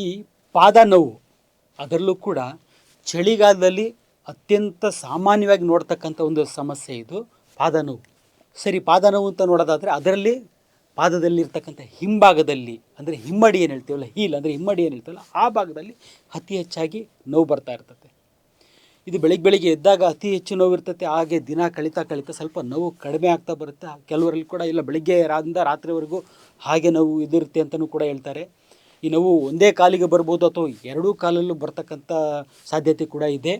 ಈ ಪಾದ ನೋವು ಅದರಲ್ಲೂ ಕೂಡ ಚಳಿಗಾಲದಲ್ಲಿ ಅತ್ಯಂತ ಸಾಮಾನ್ಯವಾಗಿ ನೋಡ್ತಕ್ಕಂಥ ಒಂದು ಸಮಸ್ಯೆ ಇದು, ಪಾದ ನೋವು. ಸರಿ, ಪಾದ ನೋವು ಅಂತ ನೋಡೋದಾದರೆ ಅದರಲ್ಲಿ ಪಾದದಲ್ಲಿರ್ತಕ್ಕಂಥ ಹಿಂಭಾಗದಲ್ಲಿ, ಅಂದರೆ ಹಿಮ್ಮಡಿ ಏನು ಹೇಳ್ತೀವಲ್ಲ, ಹೀಲ್, ಅಂದರೆ ಹಿಮ್ಮಡಿ ಏನು ಹೇಳ್ತೀವಲ್ಲ, ಆ ಭಾಗದಲ್ಲಿ ಅತಿ ಹೆಚ್ಚಾಗಿ ನೋವು ಬರ್ತಾ ಇರ್ತದೆ. ಇದು ಬೆಳಿಗ್ಗೆ ಬೆಳಿಗ್ಗೆ ಎದ್ದಾಗ ಅತಿ ಹೆಚ್ಚು ನೋವು ಇರ್ತೈತೆ ಹಾಗೆ ದಿನ ಕಳೀತಾ ಕಳೀತಾ ಸ್ವಲ್ಪ ನೋವು ಕಡಿಮೆ ಆಗ್ತಾ ಬರುತ್ತೆ. ಕೆಲವರಲ್ಲಿ ಕೂಡ, ಇಲ್ಲ, ಬೆಳಿಗ್ಗೆ ರಾತ್ರಿವರೆಗೂ ಹಾಗೆ ನೋವು ಇದಿರುತ್ತೆ ಅಂತಲೂ ಕೂಡ ಹೇಳ್ತಾರೆ. ಈ ನೋವು ಒಂದೇ ಕಾಲಿಗೆ ಬರ್ಬೋದು ಅಥವಾ ಎರಡೂ ಕಾಲಲ್ಲೂ ಬರ್ತಕ್ಕಂಥ ಸಾಧ್ಯತೆ ಕೂಡ ಇದೆ.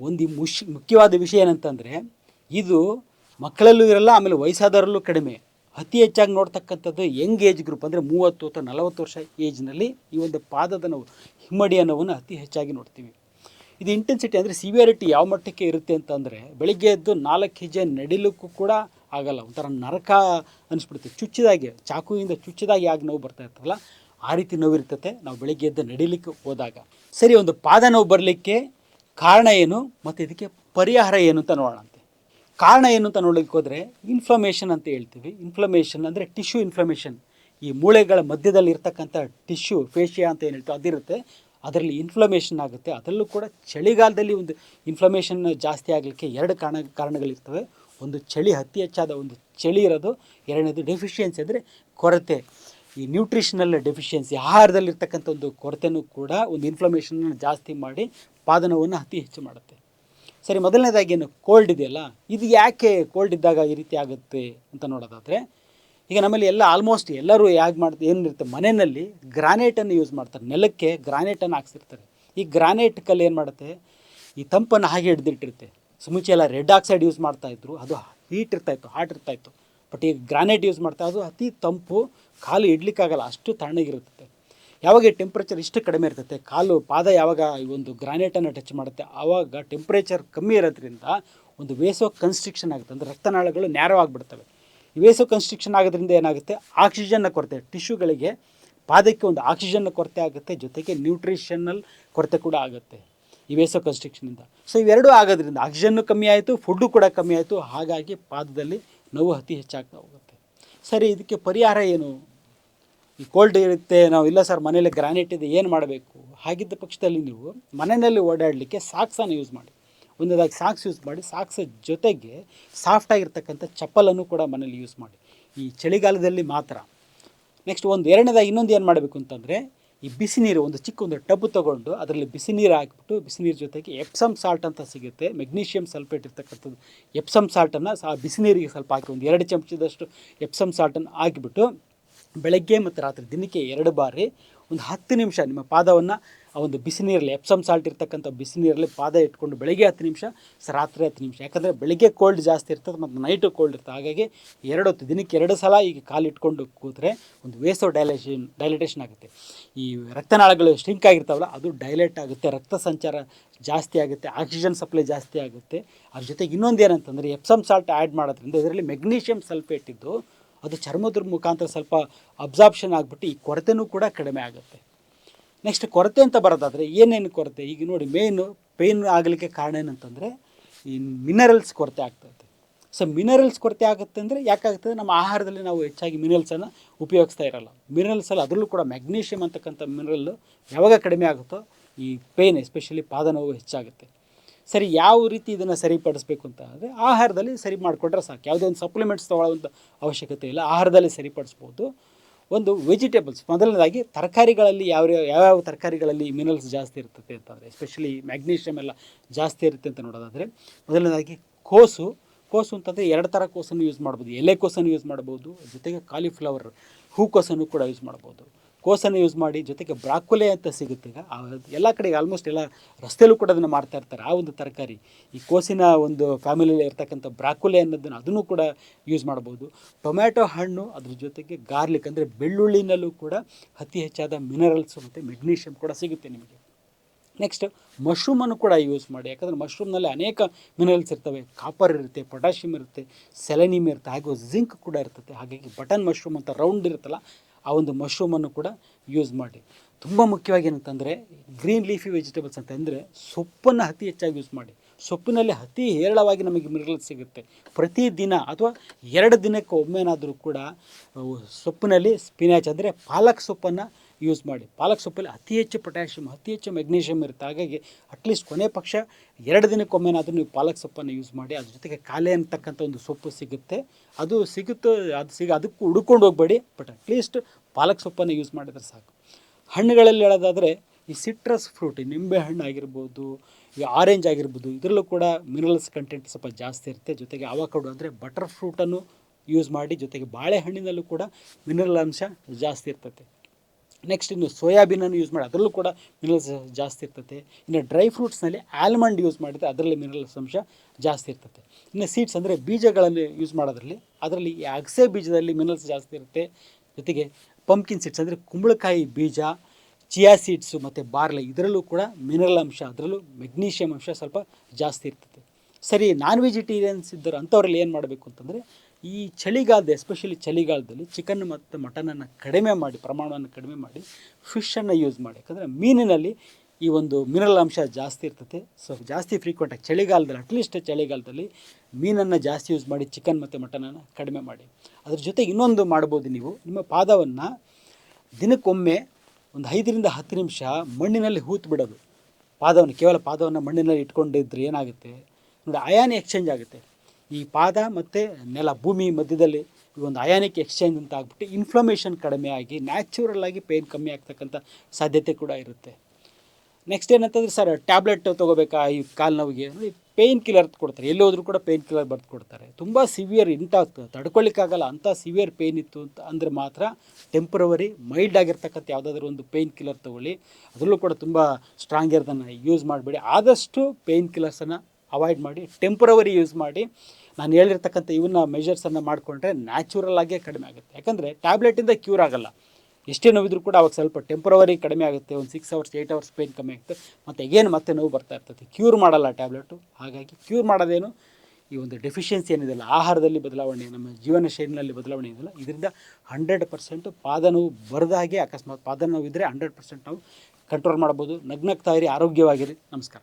ಒಂದು ಮುಷ್, ಮುಖ್ಯವಾದ ವಿಷಯ ಏನಂತಂದರೆ, ಇದು ಮಕ್ಕಳಲ್ಲೂ ಇರಲ್ಲ, ಆಮೇಲೆ ವಯಸ್ಸಾದವರಲ್ಲೂ ಕಡಿಮೆ. ಅತಿ ಹೆಚ್ಚಾಗಿ ನೋಡ್ತಕ್ಕಂಥದ್ದು ಯಂಗ್ ಏಜ್ ಗ್ರೂಪ್ ಅಂದರೆ ಮೂವತ್ತು ಅಥವಾ ನಲವತ್ತು ವರ್ಷ ಏಜ್ನಲ್ಲಿ ಈ ಒಂದು ಪಾದದ ನೋವು, ಹಿಮ್ಮಡಿಯ ನೋವನ್ನು ಅತಿ ಹೆಚ್ಚಾಗಿ ನೋಡ್ತೀವಿ. ಇದು ಇಂಟೆನ್ಸಿಟಿ ಅಂದರೆ ಸಿವಿಯರಿಟಿ ಯಾವ ಮಟ್ಟಕ್ಕೆ ಇರುತ್ತೆ ಅಂತಂದರೆ, ಬೆಳಿಗ್ಗೆ ಎದ್ದು ನಾಲ್ಕು ಹೆಜ್ಜೆ ನಡಿಲಿಕ್ಕೂ ಕೂಡ ಆಗಲ್ಲ. ಒಂಥರ ನರಕ ಅನಿಸ್ಬಿಡುತ್ತೆ. ಚುಚ್ಚಿದಾಗೆ, ಚಾಕುವಿಂದ ಚುಚ್ಚಿದಾಗೆ ಆಗಿ ನೋವು ಬರ್ತಾ ಇರ್ತಲ್ಲ ಆ ರೀತಿ ನೋವಿರ್ತತೆ ನಾವು ಬೆಳಿಗ್ಗೆ ಎದ್ದು ನಡಿಲಿಕ್ಕೆ ಹೋದಾಗ ಸರಿ, ಒಂದು ಪಾದ ನೋವು ಬರಲಿಕ್ಕೆ ಕಾರಣ ಏನು? ಮತ್ತು ಇದಕ್ಕೆ ಪರಿಹಾರ ಏನು ಅಂತ ನೋಡೋಣಂತೆ ಕಾರಣ ಏನು ಅಂತ ನೋಡಲಿಕ್ಕೆ ಹೋದರೆ ಇನ್ಫ್ಲಮೇಷನ್ ಅಂತ ಹೇಳ್ತೀವಿ. ಇನ್ಫ್ಲಮೇಷನ್ ಅಂದರೆ ಟಿಶ್ಯೂ ಇನ್ಫ್ಲಮೇಷನ್ ಈ ಮೂಳೆಗಳ ಮಧ್ಯದಲ್ಲಿ ಇರ್ತಕ್ಕಂಥ ಟಿಶ್ಯೂ ಫೇಶಿಯಾ ಅಂತ ಏನು ಹೇಳ್ತೀವಿ ಅದಿರುತ್ತೆ. ಅದರಲ್ಲಿ ಇನ್ಫ್ಲಮೇಷನ್ ಆಗುತ್ತೆ. ಅದರಲ್ಲೂ ಕೂಡ ಚಳಿಗಾಲದಲ್ಲಿ ಒಂದು ಇನ್ಫ್ಲಮೇಷನ್ ಜಾಸ್ತಿ ಆಗಲಿಕ್ಕೆ ಎರಡು ಕಾರಣ, ಕಾರಣಗಳಿರ್ತವೆ. ಒಂದು ಚಳಿ ಅತಿ ಹೆಚ್ಚಾದ ಒಂದು ಚಳಿ ಇರೋದು. ಎರಡನೇದು ಡೆಫಿಷಿಯನ್ಸಿ ಅಂದರೆ ಕೊರತೆ. ಈ ನ್ಯೂಟ್ರಿಷನಲ್ ಡೆಫಿಷಿಯನ್ಸಿ ಆಹಾರದಲ್ಲಿರ್ತಕ್ಕಂಥ ಒಂದು ಕೊರತೆನೂ ಕೂಡ ಒಂದು ಇನ್ಫ್ಲಮೇಷನ್ ಜಾಸ್ತಿ ಮಾಡಿ ಪಾದನವನ್ನು ಅತಿ ಹೆಚ್ಚು ಮಾಡುತ್ತೆ. ಸರಿ, ಮೊದಲನೇದಾಗಿ ಏನು? ಕೋಲ್ಡ್ ಇದೆಯಲ್ಲ, ಇದು ಯಾಕೆ ಕೋಲ್ಡ್ ಇದ್ದಾಗ ಈ ರೀತಿ ಆಗುತ್ತೆ ಅಂತ ನೋಡೋದಾದರೆ, ಈಗ ನಮ್ಮಲ್ಲಿ ಎಲ್ಲ ಆಲ್ಮೋಸ್ಟ್ ಎಲ್ಲರೂ ಯಾಕೆ ಮಾಡ್ತಾರೆ ಏನಿರುತ್ತೆ ಮನೆಯಲ್ಲಿ ಗ್ರಾನೈಟನ್ನು ಯೂಸ್ ಮಾಡ್ತಾರೆ. ನೆಲಕ್ಕೆ ಗ್ರಾನೈಟನ್ನು ಹಾಕ್ಸಿರ್ತಾರೆ. ಈ ಗ್ರಾನೈಟ್ ಕಲ್ಲು ಏನು ಮಾಡುತ್ತೆ? ಈ ತಂಪನ್ನು ಹಾಗೆ ಹಿಡಿದಿಟ್ಟಿರುತ್ತೆ. ಸುಮುಚೆ ಮುಂಚೆ ಎಲ್ಲ ರೆಡ್ ಆಕ್ಸೈಡ್ ಯೂಸ್ ಮಾಡ್ತಾಯಿದ್ರು ಅದು ಹೀಟ್ ಇರ್ತಾಯಿತ್ತು ಹಾಟ್ ಇರ್ತಾಯಿತ್ತು ಬಟ್ ಈಗ ಗ್ರಾನೈಟ್ ಯೂಸ್ ಮಾಡ್ತಾ ಅದು ಅತಿ ತಂಪು, ಕಾಲು ಇಡ್ಲಿಕ್ಕಾಗಲ್ಲ, ಅಷ್ಟು ತಣ್ಣಗಿರುತ್ತೆ ಯಾವಾಗ ಟೆಂಪ್ರೇಚರ್ ಇಷ್ಟು ಕಡಿಮೆ ಇರ್ತೈತೆ, ಕಾಲು ಪಾದ ಯಾವಾಗ ಈ ಒಂದು ಗ್ರಾನೈಟನ್ನು ಟಚ್ ಮಾಡುತ್ತೆ ಆವಾಗ ಟೆಂಪ್ರೇಚರ್ ಕಮ್ಮಿ ಇರೋದ್ರಿಂದ ಒಂದು ವೇಸೋ ಕನ್ಸ್ಟ್ರಿಕ್ಷನ್ ಆಗುತ್ತೆ. ಅಂದರೆ ರಕ್ತನಾಳಗಳು ನ್ಯಾರೋ ಆಗಿಬಿಡ್ತವೆ. ಈ ವೇಸೋ ಕನ್ಸ್ಟ್ರಿಕ್ಷನ್ ಆಗೋದ್ರಿಂದ ಏನಾಗುತ್ತೆ? ಆಕ್ಸಿಜನ್ನ ಕೊರತೆ ಟಿಶ್ಯೂಗಳಿಗೆ ಪಾದಕ್ಕೆ ಒಂದು ಆಕ್ಸಿಜನ್ನ ಕೊರತೆ ಆಗುತ್ತೆ, ಜೊತೆಗೆ ನ್ಯೂಟ್ರಿಷನಲ್ ಕೊರತೆ ಕೂಡ ಆಗುತ್ತೆ ಈ ವೇಸೋ ಕನ್ಸ್ಟ್ರಿಕ್ಷನಿಂದ ಸೊ ಇವೆರಡೂ ಆಗೋದ್ರಿಂದ ಆಕ್ಸಿಜನ್ನು ಕಮ್ಮಿ ಆಯಿತು ಫುಡ್ಡು ಕೂಡ ಕಮ್ಮಿ ಆಯಿತು, ಹಾಗಾಗಿ ಪಾದದಲ್ಲಿ ನೋವು ಅತಿ ಹೆಚ್ಚಾಗ್ತಾ ಹೋಗುತ್ತೆ. ಸರಿ, ಇದಕ್ಕೆ ಪರಿಹಾರ ಏನು? ಈ ಕೋಲ್ಡ್ ಇರುತ್ತೆ, ನಾವು ಇಲ್ಲ ಸರ್ ಮನೇಲಿ ಗ್ರಾನೈಟ್ ಇದೆ, ಏನು ಮಾಡಬೇಕು? ಹಾಗಿದ್ದ ಪಕ್ಷದಲ್ಲಿ ನೀವು ಮನೆಯಲ್ಲಿ ಓಡಾಡಲಿಕ್ಕೆ ಸಾಕ್ಸನ್ನು ಯೂಸ್ ಮಾಡಿ. ಒಂದದಾಗಿ ಸಾಕ್ಸ್ ಯೂಸ್ ಮಾಡಿ ಸಾಕ್ಸ್ ಜೊತೆಗೆ ಸಾಫ್ಟಾಗಿರ್ತಕ್ಕಂಥ ಚಪ್ಪಲನ್ನು ಕೂಡ ಮನೇಲಿ ಯೂಸ್ ಮಾಡಿ. ಈ ಚಳಿಗಾಲದಲ್ಲಿ ಮಾತ್ರ. ನೆಕ್ಸ್ಟ್ ಒಂದು ಎರಡನೇದಾಗಿ ಇನ್ನೊಂದು ಏನು ಮಾಡಬೇಕು ಅಂತಂದರೆ ಈ ಬಿಸಿ ನೀರು ಒಂದು ಚಿಕ್ಕ ಒಂದು ಟಬ್ ತೊಗೊಂಡು ಅದರಲ್ಲಿ ಬಿಸಿ ನೀರು ಹಾಕಿಬಿಟ್ಟು ಬಿಸಿ ನೀರು ಜೊತೆಗೆ ಎಪ್ಸಮ್ ಸಾಲ್ಟ್ ಅಂತ ಸಿಗುತ್ತೆ. ಮೆಗ್ನೀಷಿಯಂ ಸಲ್ಫೇಟ್ ಇರ್ತಕ್ಕಂಥದ್ದು. ಎಪ್ಸಮ್ ಸಾಲ್ಟನ್ನು ಆ ಬಿಸಿ ನೀರಿಗೆ ಸ್ವಲ್ಪ ಹಾಕಿ ಒಂದು ಎರಡು ಚಮಚದಷ್ಟು ಎಪ್ಸಮ್ ಸಾಲ್ಟನ್ನು ಹಾಕಿಬಿಟ್ಟು ಬೆಳಗ್ಗೆ ಮತ್ತು ರಾತ್ರಿ ದಿನಕ್ಕೆ ಎರಡು ಬಾರಿ ಒಂದು ಹತ್ತು ನಿಮಿಷ ನಿಮ್ಮ ಪಾದವನ್ನು ಆ ಒಂದು ಬಿಸಿ ನೀರಲ್ಲಿ ಎಪ್ಸಮ್ ಸಾಲ್ಟ್ ಇರ್ತಕ್ಕಂಥ ಬಿಸಿ ನೀರಲ್ಲಿ ಪಾದ ಇಟ್ಕೊಂಡು ಬೆಳಗ್ಗೆ ಹತ್ತು ನಿಮಿಷ ರಾತ್ರಿ ಹತ್ತು ನಿಮಿಷ. ಯಾಕಂದರೆ ಬೆಳಗ್ಗೆ ಕೋಲ್ಡ್ ಜಾಸ್ತಿ ಇರ್ತದೆ ಮತ್ತು ನೈಟು ಕೋಲ್ಡ್ ಇರ್ತದೆ. ಹಾಗಾಗಿ ಎರಡು ಹೊತ್ತು, ದಿನಕ್ಕೆ ಎರಡು ಸಲ ಈಗ ಕಾಲಿಟ್ಕೊಂಡು ಕೂತ್ರೆ ಒಂದು ವೇಸೋ ಡೈಲೇಷನ್ ಡೈಲೇಟೇಷನ್ ಆಗುತ್ತೆ. ಈ ರಕ್ತನಾಳಗಳು ಸ್ಟ್ರಿಂಕ್ ಆಗಿರ್ತಾವಲ್ಲ, ಅದು ಡೈಲೇಟ್ ಆಗುತ್ತೆ. ರಕ್ತ ಸಂಚಾರ ಜಾಸ್ತಿ ಆಗುತ್ತೆ ಆಕ್ಸಿಜನ್ ಸಪ್ಲೈ ಜಾಸ್ತಿ ಆಗುತ್ತೆ. ಅದ್ರ ಜೊತೆಗೆ ಇನ್ನೊಂದು ಏನಂತಂದರೆ ಎಪ್ಸಮ್ ಸಾಲ್ಟ್ ಆ್ಯಡ್ ಮಾಡೋದ್ರಿಂದ ಇದರಲ್ಲಿ ಮೆಗ್ನೀಷಿಯಮ್ ಸಲ್ಫೇಟ್ ಇದ್ದು, ಅದು ಚರ್ಮದ ಮುಖಾಂತರ ಸ್ವಲ್ಪ ಅಬ್ಸಾರ್ಪ್ಷನ್ ಆಗಿಬಿಟ್ಟು ಈ ಕೊರತೆನೂ ಕೂಡ ಕಡಿಮೆ ಆಗುತ್ತೆ. ನೆಕ್ಸ್ಟ್ ಕೊರತೆ ಅಂತ ಬರೋದಾದರೆ ಏನೇನು ಕೊರತೆ? ಈಗ ನೋಡಿ ಮೇಯ್ನು ಪೇಯ್ನ್ ಆಗಲಿಕ್ಕೆ ಕಾರಣ ಏನಂತಂದರೆ ಈ ಮಿನರಲ್ಸ್ ಕೊರತೆ ಆಗ್ತದೆ. ಸೊ ಮಿನರಲ್ಸ್ ಕೊರತೆ ಆಗುತ್ತೆ ಅಂದರೆ ಯಾಕಾಗ್ತದೆ? ನಮ್ಮ ಆಹಾರದಲ್ಲಿ ನಾವು ಹೆಚ್ಚಾಗಿ ಮಿನರಲ್ಸನ್ನು ಉಪಯೋಗಿಸ್ತಾ ಇರಲ್ಲ. ಮಿನರಲ್ಸಲ್ಲಿ ಅದರಲ್ಲೂ ಕೂಡ ಮ್ಯಾಗ್ನೀಷಿಯಮ್ ಅಂತಕ್ಕಂಥ ಮಿನರಲ್ಲು ಯಾವಾಗ ಕಡಿಮೆ ಆಗುತ್ತೋ ಈ ಪೇಯ್ನ್ ಎಸ್ಪೆಷಲಿ ಪಾದ ನೋವು ಹೆಚ್ಚಾಗುತ್ತೆ. ಸರಿ, ಯಾವ ರೀತಿ ಇದನ್ನು ಸರಿಪಡಿಸ್ಬೇಕು ಅಂತ ಅಂದರೆ ಆಹಾರದಲ್ಲಿ ಸರಿ ಮಾಡಿಕೊಂಡ್ರೆ ಸಾಕು. ಯಾವುದೇ ಒಂದು ಸಪ್ಲಿಮೆಂಟ್ಸ್ ತೊಗೊಳ್ಳೋವಂಥ ಅವಶ್ಯಕತೆ ಇಲ್ಲ. ಆಹಾರದಲ್ಲಿ ಸರಿಪಡಿಸ್ಬೋದು. ಒಂದು ವೆಜಿಟೇಬಲ್ಸ್ ಮೊದಲನೇದಾಗಿ ತರಕಾರಿಗಳಲ್ಲಿ ಯಾವ ಯಾವ್ಯಾವ ತರಕಾರಿಗಳಲ್ಲಿ ಮಿನರಲ್ಸ್ ಜಾಸ್ತಿ ಇರ್ತದೆ ಅಂತಂದರೆ ಎಸ್ಪೆಷಲಿ ಮ್ಯಾಗ್ನೀಷಿಯಮ್ ಎಲ್ಲ ಜಾಸ್ತಿ ಇರುತ್ತೆ ಅಂತ ನೋಡೋದಾದರೆ, ಮೊದಲನೇದಾಗಿ ಕೋಸು. ಕೋಸು ಅಂತಂದರೆ ಎರಡು ಥರ ಕೋಸನ್ನು ಯೂಸ್ ಮಾಡ್ಬೋದು. ಎಲೆ ಕೋಸನ್ನು ಯೂಸ್ ಮಾಡ್ಬೋದು. ಜೊತೆಗೆ ಕಾಲಿಫ್ಲವರ್ ಹೂಕೋಸನ್ನು ಕೂಡ ಯೂಸ್ ಮಾಡ್ಬೋದು. ಕೋಸನ್ನು ಯೂಸ್ ಮಾಡಿ ಜೊತೆಗೆ ಬ್ರಾಕುಲೆ ಅಂತ ಸಿಗುತ್ತೆ. ಈಗ ಎಲ್ಲ ಕಡೆ ಆಲ್ಮೋಸ್ಟ್ ಎಲ್ಲ ರಸ್ತೆಯಲ್ಲೂ ಕೂಡ ಅದನ್ನು ಮಾಡ್ತಾ ಇರ್ತಾರೆ. ಆ ಒಂದು ತರಕಾರಿ. ಈ ಕೋಸಿನ ಒಂದು ಫ್ಯಾಮಿಲಿಯಲ್ಲಿ ಇರ್ತಕ್ಕಂಥ ಬ್ರಾಕುಲೆ ಅನ್ನೋದನ್ನು ಅದನ್ನು ಕೂಡ ಯೂಸ್ ಮಾಡ್ಬೋದು ಟೊಮ್ಯಾಟೊ ಹಣ್ಣು ಅದ್ರ ಜೊತೆಗೆ ಗಾರ್ಲಿಕ್ ಅಂದರೆ ಬೆಳ್ಳುಳ್ಳಿನಲ್ಲೂ ಕೂಡ ಅತಿ ಹೆಚ್ಚಾದ ಮಿನರಲ್ಸ್ ಮತ್ತು ಮೆಗ್ನೀಷಿಯಮ್ ಕೂಡ ಸಿಗುತ್ತೆ ನಿಮಗೆ. ನೆಕ್ಸ್ಟ್ ಮಶ್ರೂಮನ್ನು ಕೂಡ ಯೂಸ್ ಮಾಡಿ. ಯಾಕಂದರೆ ಮಶ್ರೂಮ್ನಲ್ಲಿ ಅನೇಕ ಮಿನರಲ್ಸ್ ಇರ್ತವೆ. ಕಾಪರ್ ಇರುತ್ತೆ ಪೊಟ್ಯಾಷಿಯಮ್ ಇರುತ್ತೆ ಸೆಲೆನಿಯಮ್ ಇರುತ್ತೆ, ಹಾಗೂ ಜಿಂಕ್ ಕೂಡ ಇರ್ತದೆ. ಹಾಗಾಗಿ ಬಟನ್ ಮಶ್ರೂಮ್ ಅಂತ ರೌಂಡ್ ಇರುತ್ತಲ್ಲ ಆ ಒಂದು ಮಶ್ರೂಮನ್ನು ಕೂಡ ಯೂಸ್ ಮಾಡಿ. ತುಂಬ ಮುಖ್ಯವಾಗಿ ಏನಂತಂದರೆ ಗ್ರೀನ್ ಲೀಫಿ ವೆಜಿಟೇಬಲ್ಸ್ ಅಂತಂದರೆ ಸೊಪ್ಪನ್ನು ಅತಿ ಹೆಚ್ಚಾಗಿ ಯೂಸ್ ಮಾಡಿ. ಸೊಪ್ಪಿನಲ್ಲಿ ಅತಿ ಹೇರಳವಾಗಿ ನಮಗೆ ಮಿನರಲ್ಸ್ ಸಿಗುತ್ತೆ. ಪ್ರತಿದಿನ ಅಥವಾ ಎರಡು ದಿನಕ್ಕೆ ಒಮ್ಮೆನಾದರೂ ಕೂಡ ಸೊಪ್ಪಿನಲ್ಲಿ ಸ್ಪಿನಾಚ್ ಅಂದರೆ ಪಾಲಕ್ ಸೊಪ್ಪನ್ನು ಯೂಸ್ ಮಾಡಿ. ಪಾಲಕ್ ಸೊಪ್ಪಲ್ಲಿ ಅತಿ ಹೆಚ್ಚು ಪೊಟ್ಯಾಷಿಯಮ್ ಅತಿ ಹೆಚ್ಚು ಮೆಗ್ನೀಷಿಯಮ್ ಇರುತ್ತೆ. ಹಾಗಾಗಿ ಅಟ್ಲೀಸ್ಟ್ ಕೊನೆ ಪಕ್ಷ ಎರಡು ದಿನಕ್ಕೊಮ್ಮೆನಾದರೂ ನೀವು ಪಾಲಕ್ ಸೊಪ್ಪನ್ನು ಯೂಸ್ ಮಾಡಿ, ಅದ್ರ ಜೊತೆಗೆ ಕಾಲೆ ಅಂತಕ್ಕಂಥ ಒಂದು ಸೊಪ್ಪು ಸಿಗುತ್ತೆ. ಅದು ಸಿಗುತ್ತೋ, ಅದು ಸಿಗ, ಅದಕ್ಕೂ ಹುಡ್ಕೊಂಡು ಹೋಗಬೇಡಿ ಬಟ್ ಅಟ್ಲೀಸ್ಟ್ ಪಾಲಕ್ ಸೊಪ್ಪನ್ನು ಯೂಸ್ ಮಾಡಿದ್ರೆ ಸಾಕು. ಹಣ್ಣುಗಳಲ್ಲಿ ಹೇಳೋದಾದರೆ ಈ ಸಿಟ್ರಸ್ ಫ್ರೂಟ್ ಈ ನಿಂಬೆ ಹಣ್ಣು ಆಗಿರ್ಬೋದು, ಈ ಆರೆಂಜ್ ಆಗಿರ್ಬೋದು, ಇದರಲ್ಲೂ ಕೂಡ ಮಿನರಲ್ಸ್ ಕಂಟೆಂಟ್ ಸ್ವಲ್ಪ ಜಾಸ್ತಿ ಇರುತ್ತೆ. ಜೊತೆಗೆ ಅವಕಾಡೋ ಅಂದರೆ ಬಟರ್ ಫ್ರೂಟನ್ನು ಯೂಸ್ ಮಾಡಿ, ಜೊತೆಗೆ ಬಾಳೆಹಣ್ಣಿನಲ್ಲೂ ಕೂಡ ಮಿನರಲ್ ಅಂಶ ಜಾಸ್ತಿ ಇರ್ತದೆ. ನೆಕ್ಸ್ಟ್ ಇನ್ನು ಸೋಯಾಬೀನನ್ನು ಯೂಸ್ ಮಾಡಿ. ಅದರಲ್ಲೂ ಕೂಡ ಮಿನರಲ್ಸ್ ಜಾಸ್ತಿ ಇರ್ತದೆ ಇನ್ನು ಡ್ರೈ ಫ್ರೂಟ್ಸ್ನಲ್ಲಿ ಆಲ್ಮಂಡ್ ಯೂಸ್ ಮಾಡಿದರೆ ಅದರಲ್ಲಿ ಮಿನರಲ್ಸ್ ಅಂಶ ಜಾಸ್ತಿ ಇರ್ತದೆ ಇನ್ನು ಸೀಡ್ಸ್ ಅಂದರೆ ಬೀಜಗಳನ್ನು ಯೂಸ್ ಮಾಡೋದ್ರಲ್ಲಿ ಅದರಲ್ಲಿ ಈ ಅಗಸೆ ಬೀಜದಲ್ಲಿ ಮಿನರಲ್ಸ್ ಜಾಸ್ತಿ ಇರುತ್ತೆ. ಜೊತೆಗೆ ಪಂಪ್ಕಿನ್ ಸೀಡ್ಸ್ ಅಂದರೆ ಕುಂಬಳಕಾಯಿ ಬೀಜ ಚಿಯಾ ಸೀಡ್ಸು ಮತ್ತು ಬಾರ್ಲೆ ಇದರಲ್ಲೂ ಕೂಡ ಮಿನರಲ್ ಅಂಶ, ಅದರಲ್ಲೂ ಮೆಗ್ನೀಷಿಯಮ್ ಅಂಶ ಸ್ವಲ್ಪ ಜಾಸ್ತಿ ಇರ್ತದೆ ಸರಿ ನಾನ್ ವೆಜಿಟೇರಿಯನ್ಸ್ ಇದ್ದರು ಅಂಥವ್ರಲ್ಲಿ ಏನು ಮಾಡಬೇಕು ಅಂತಂದರೆ ಈ ಚಳಿಗಾಲದ ಎಸ್ಪೆಷಲಿ ಚಳಿಗಾಲದಲ್ಲಿ ಚಿಕನ್ ಮತ್ತು ಮಟನನ್ನು ಕಡಿಮೆ ಮಾಡಿ, ಪ್ರಮಾಣವನ್ನು ಕಡಿಮೆ ಮಾಡಿ ಫಿಶನ್ನು ಯೂಸ್ ಮಾಡಿ. ಯಾಕಂದರೆ ಮೀನಿನಲ್ಲಿ ಈ ಒಂದು ಮಿನರಲ್ ಅಂಶ ಜಾಸ್ತಿ ಇರ್ತದೆ. ಸೊ ಜಾಸ್ತಿ ಫ್ರೀಕ್ವೆಂಟಾಗಿ ಚಳಿಗಾಲದಲ್ಲಿ ಅಟ್ಲೀಸ್ಟ್ ಚಳಿಗಾಲದಲ್ಲಿ ಮೀನನ್ನು ಜಾಸ್ತಿ ಯೂಸ್ ಮಾಡಿ ಚಿಕನ್ ಮತ್ತು ಮಟನನ್ನು ಕಡಿಮೆ ಮಾಡಿ. ಅದ್ರ ಜೊತೆಗೆ ಇನ್ನೊಂದು ಮಾಡ್ಬೋದು ನೀವು, ನಿಮ್ಮ ಪಾದವನ್ನು ದಿನಕ್ಕೊಮ್ಮೆ ಒಂದು ಐದರಿಂದ ಹತ್ತು ನಿಮಿಷ ಮಣ್ಣಿನಲ್ಲಿ ಹೂತು ಬಿಡೋದು. ಪಾದವನ್ನು, ಕೇವಲ ಪಾದವನ್ನು ಮಣ್ಣಿನಲ್ಲಿ ಇಟ್ಕೊಂಡಿದ್ರೆ ಏನಾಗುತ್ತೆ? ನೋಡಿ ಅಯಾನಿ ಎಕ್ಸ್ಚೇಂಜ್ ಆಗುತ್ತೆ. ಈ ಪಾದ ಮತ್ತು ನೆಲ ಭೂಮಿ ಮಧ್ಯದಲ್ಲಿ ಈ ಒಂದು ಅಯಾನಿಕ್ ಎಕ್ಸ್ಚೇಂಜ್ ಅಂತ ಆಗ್ಬಿಟ್ಟು ಇನ್ಫ್ಲಮೇಷನ್ ಕಡಿಮೆ ಆಗಿ ನ್ಯಾಚುರಲ್ ಆಗಿ ಪೇಯ್ನ್ ಕಮ್ಮಿ ಆಗ್ತಕ್ಕಂಥ ಸಾಧ್ಯತೆ ಕೂಡ ಇರುತ್ತೆ. ನೆಕ್ಸ್ಟ್ ಏನಂತಂದರೆ ಸರ್ ಟ್ಯಾಬ್ಲೆಟ್ ತೊಗೋಬೇಕಾ ಈ ಕಾಲು ನೋವಿಗೆ? ಅಂದರೆ ಪೇಯ್ನ್ ಕಿಲ್ಲರ್ ಕೊಡ್ತಾರೆ. ಎಲ್ಲಿ ಹೋದರೂ ಕೂಡ ಪೇಯ್ನ್ ಕಿಲ್ಲರ್ ಬರೆದು ಕೊಡ್ತಾರೆ. ತುಂಬ ಸಿವಿಯರ್ ಇಂಥ ತಡ್ಕೊಳ್ಳಿಕ್ಕಾಗಲ್ಲ ಅಂಥ ಸಿವಿಯರ್ ಪೇಯ್ನ್ ಇತ್ತು ಅಂತ ಅಂದರೆ ಮಾತ್ರ ಟೆಂಪ್ರವರಿ ಮೈಲ್ಡ್ ಆಗಿರ್ತಕ್ಕಂಥ ಯಾವುದಾದ್ರೂ ಒಂದು ಪೇಯ್ನ್ ಕಿಲ್ಲರ್ ತೊಗೊಳ್ಳಿ. ಅದರಲ್ಲೂ ಕೂಡ ತುಂಬ ಸ್ಟ್ರಾಂಗ್ ಇರೋದನ್ನು ಯೂಸ್ ಮಾಡಬೇಡಿ. ಆದಷ್ಟು ಪೇಯ್ನ್ ಕಿಲ್ಲರ್ಸನ್ನು ಅವಾಯ್ಡ್ ಮಾಡಿ ಟೆಂಪ್ರವರಿ ಯೂಸ್ ಮಾಡಿ. ನಾನು ಹೇಳಿರ್ತಕ್ಕಂಥ ಇವನ್ನ ಮೆಷರ್ಸನ್ನು ಮಾಡಿಕೊಂಡ್ರೆ ನ್ಯಾಚುರಲ್ ಆಗೇ ಕಡಿಮೆ ಆಗುತ್ತೆ. ಯಾಕಂದರೆ ಟ್ಯಾಬ್ಲೆಟಿಂದ ಕ್ಯೂರ್ ಆಗಲ್ಲ. ಎಷ್ಟೇ ನೋವಿದ್ರು ಕೂಡ ಅವಾಗ ಸ್ವಲ್ಪ ಟೆಂಪ್ರವರಿ ಕಡಿಮೆ ಆಗುತ್ತೆ. ಒಂದು six hours eight hours pain ಕಮ್ಮಿ ಆಗುತ್ತೆ. ಮತ್ತು ಅಗೇನ್ ಮತ್ತೆ ನೋವು ಬರ್ತಾ ಇರ್ತದೆ. ಕ್ಯೂರ್ ಮಾಡಲ್ಲ ಟ್ಯಾಬ್ಲೆಟು ಹಾಗಾಗಿ ಕ್ಯೂರ್ ಮಾಡೋದೇನು? ಈ ಒಂದು ಡೆಫಿಷಿಯನ್ಸಿ ಏನಿದೆಯಲ್ಲ, ಆಹಾರದಲ್ಲಿ ಬದಲಾವಣೆ, ನಮ್ಮ ಜೀವನ ಶೈಲಿನಲ್ಲಿ ಬದಲಾವಣೆ ಇದೆಯಲ್ಲ ಇದರಿಂದ ಹಂಡ್ರೆಡ್ ಪರ್ಸೆಂಟ್ ಪಾದ ನೋವು ಬರದ ಹಾಗೆ ಅಕಸ್ಮಾತ್ ಪಾದ ನೋವು ಇದ್ದರೆ ಹಂಡ್ರೆಡ್ ಪರ್ಸೆಂಟ್ ನಾವು ಕಂಟ್ರೋಲ್ ಮಾಡ್ಬೋದು ನಗ್ನಗ್ತಾ ಇರಿ, ಆರೋಗ್ಯವಾಗಿರಿ. ನಮಸ್ಕಾರ.